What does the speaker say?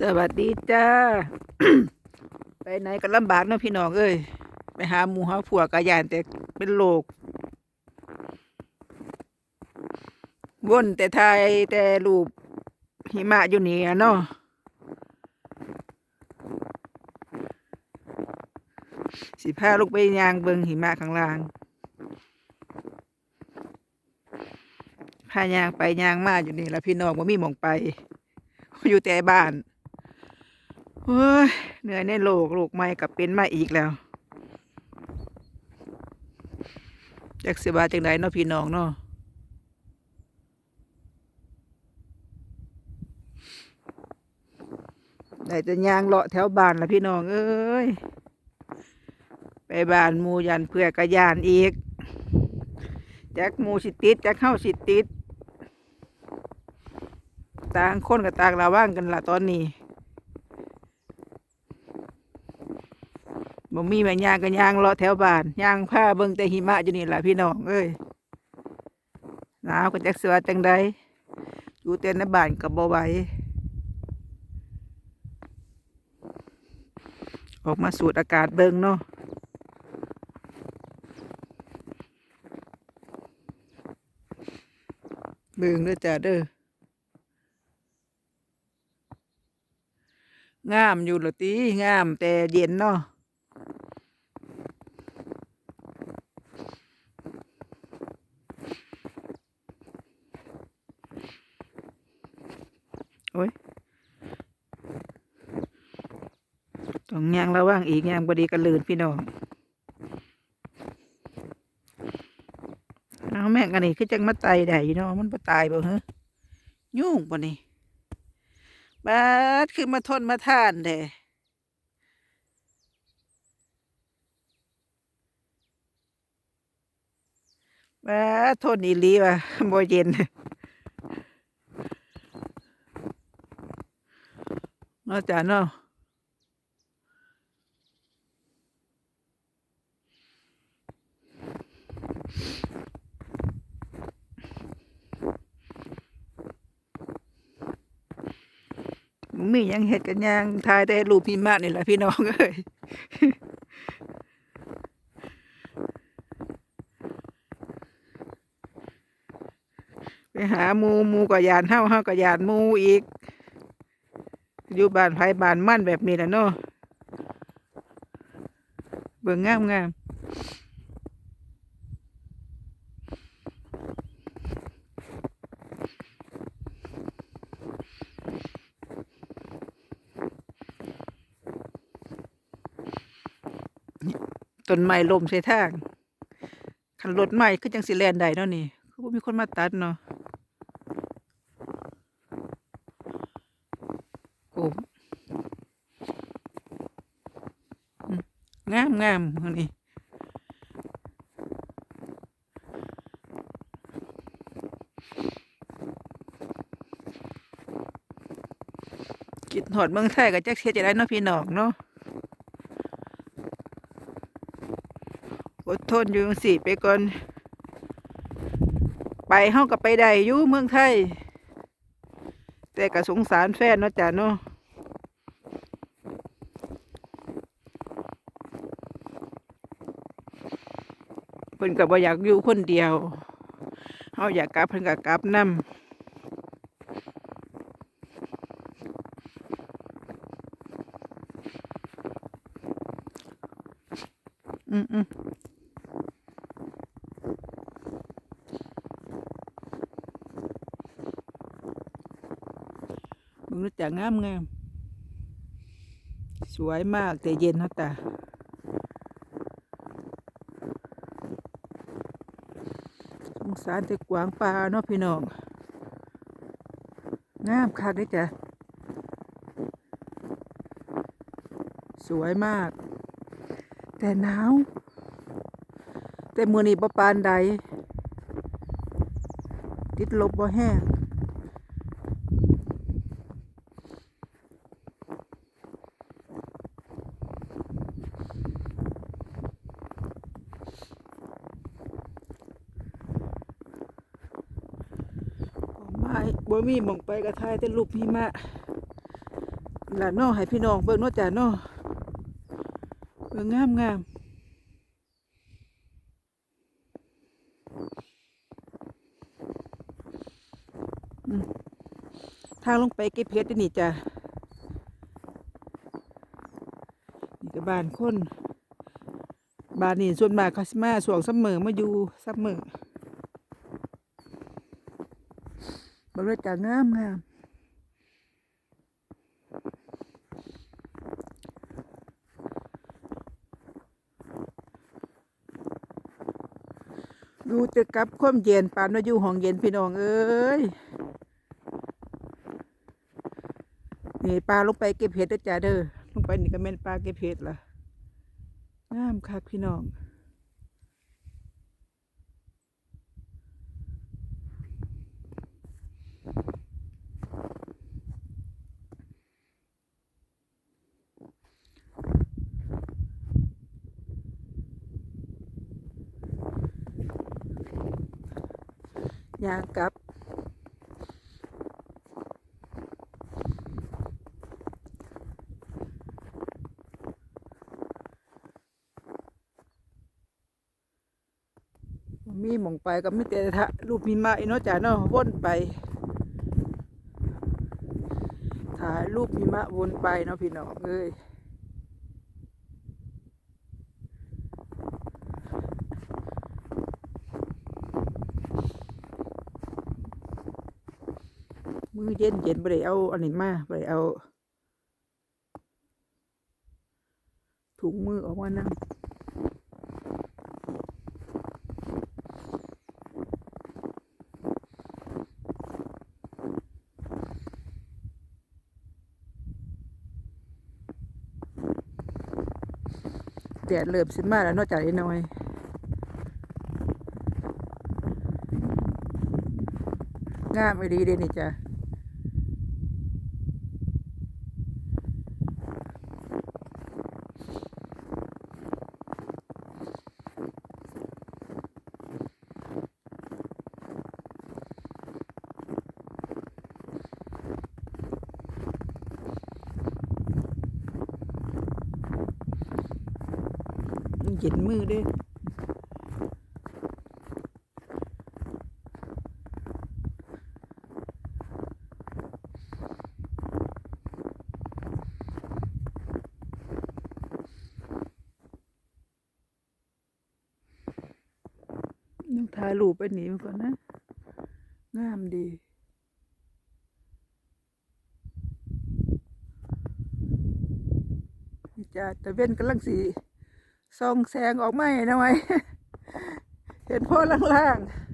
สวัสดีจ้า ไปไหนก็ลำบากเนาะพี่น้องเอ้ย ไปหาหมูหาผัวกะยานแต่เป็นโลกวนแต่ไทยแต่รูปหิมะอยู่นี่อะเนาะสิพาลูกไปยางเบิงหิมะข้างล่าง พายางไปยางมาอยู่นี่แล้วพี่น้องบ่ามีมองไป อยู่แต่บ้าน เฮ้ยเหนื่อยในโลกโลกใหม่กับเป็นมาอีกแล้วจักสิบาจังไดเนาะพี่น้องเนาะได้แต่ยางเลาะแถวบ้านละพี่น้อง เอ้ย ไปบ้านมูยันเพื่อกระยานอีกจักมูสิติดจักเข้าสิติด ต่างคนกับต่างระว่างกันละตอนนี้ บ่มีแม่ยางกันย่างเลาะแถวบ้านยางผ้าเบิ่งแต่หิมะอยู่นี่แหละพี่น้องเอ้ยหนาวก็จักเสือจังใดอยู่แต่ในบ้านก็บ่ไหวออกมาสูดอากาศเบิ่งเนาะเบิ่งเด้อจ้าเด้องามอยู่หรอตีงามแต่เย็นเนาะโอ้ย ต้องยางระว่างอีกยางบดีกันลื่นพี่น้องเอาแม่งอันนี้คือจังมาไตได้อยู่เนาะมันบ่ตายบ่เหรอยุ่งป่นี่บาดคือมาทนมาท่านแท้บาดทนอีลีว่ะบ่เย็นเนาะจ้ะเนาะ มียังเฮ็ดกันยังทายแต่รูปพี่มากนี่แหละพี่น้องเอ้ยไปหามูมูก็ยานเฮาเฮาก็ยานมูอีก อยู่บ้านไผบ้านมั่นแบบนี้แหละเนาะเบิ่งงามงาม ต้นไม้ล้มใส่ทางคันรถใหม่คือจังสิแลนได้เนาะนี่ คือบ่มีคนมาตัดเนาะโอ้อืมงามงามนนี้กินหอดเมืองไทยก็จักเสียจะได้เนาะพี่น้องเนาะ ดทนอยู่จังสิไปก่อน ไปเฮาก็ไปได้อยู่เมืองไทย แต่ก็สงสารแฟนเนาะจ้ะเนาะเพิ่นก็บ่อยากอยู่คนเดียวเฮาอยากกลับเพิ่นก็กลับนำอืมอืม มึงรู้จักงามงาม สวยมากแต่เย็นนะตาสงสารแต่กวางปลาเนาะพี่น้อง งามคักเลยจ้ะ สวยมาก แต่หนาว แต่มือนี้ประปานใดติดลบบ่แห้ง ไม่ บ่มีมองไปกระทายแต่ลูกพี่มะล่ะเนาะให้พี่น้องเบิ่งนาะจ้ะเนาะเบิ่งงามงามทางลงไปเก็บเพชรนี่จ้ะนี่ก็บ้านคนบ้านนี่ส่วนมากเขาสิมาสวงซัมเมอร์มาอยู่ซัมเมอร์ บรรยากาศงามงามอยู่แต่กับความเย็นปานว่าอยู่ห้องเย็นพี่น้องเอ้ยนี่ปลาลงไปเก็บเห็ดด้อจ้าเด้อลงไปนี่ก็แม่นปลาเก็บเห็ดล่ะงามคักพี่น้อง ยางกับ มีหมองไปก็มีแต่ทะรูปมีไม้เนาะจ้ะเนาะวนไป ถ่ายรูปมีมะวนไปเนาะพี่น้องเอ้ย มือเย็นเย็นไปเลยเอาอันนี้มาไปเอา ถุงมือออกมานั่งแดดเริ่มสิมาแล้วนอกจากไอ้น้อยงามไปดีเด้นี่จ้ะ มันเย็นมือด้ต้องถ่ายรูปไปหนีมันก่อนนะ งามดีนี่จ้าแต่เว้นกำลังสี ส่องแสงออกมาให้หน่อยเห็นพ่อล่างๆ